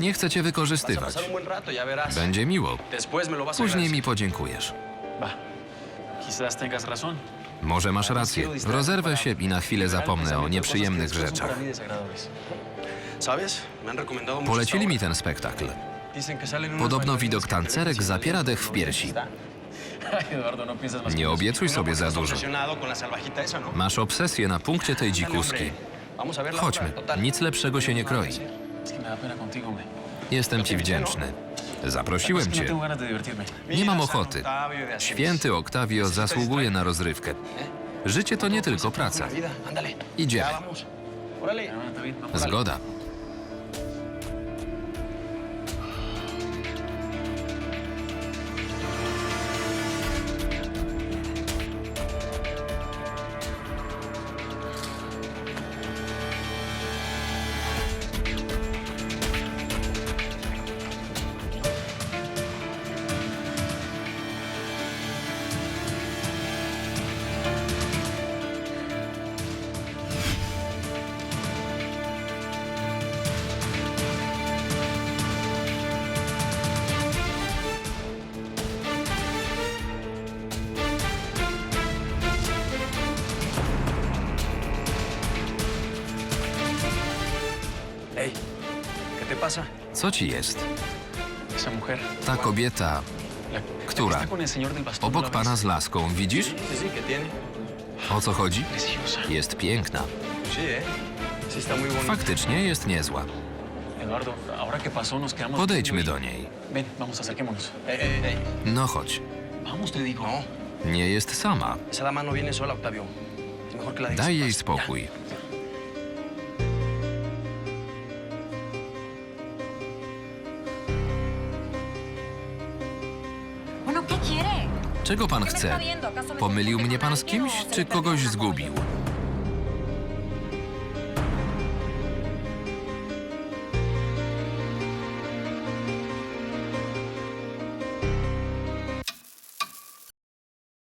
Nie chcę cię wykorzystywać. Będzie miło. Później mi podziękujesz. Może masz rację. Rozerwę się i na chwilę zapomnę o nieprzyjemnych rzeczach. Polecili mi ten spektakl. Podobno widok tancerek zapiera dech w piersi. No Nie obiecuj sobie za dużo. ¿no? Masz obsesję na punkcie tej dzikuski. Chodźmy. Nic lepszego się nie kroi. Jestem ci wdzięczny. Zaprosiłem no cię. Nie mam ochoty. Święty Oktawio zasługuje na rozrywkę. Życie to nie tylko praca. Idziemy. Zgoda. Ey, ¿qué te pasa? Co ci jest? Esa mujer. Ta kobieta La, Która? está con el señor del bastón. obok ¿la pana z laską, widzisz? Sí, sí, que tiene. O co chodzi? Preciosa. Jest piękna. Sí, ¿eh? Sí, está muy bonita. Faktycznie jest niezła. Eduardo, ahora que pasó, nos quedamos. Podejdźmy viendo do y- niej. Ven, vamos, acerquémonos. No chodź. Vamos, te digo. No, Nie jest sama. esa dama no viene sola, Octavio. Es mejor que la dejes Daj en jej paz. spokój. Czego pan chce? Pomylił mnie pan z kimś, czy kogoś zgubił?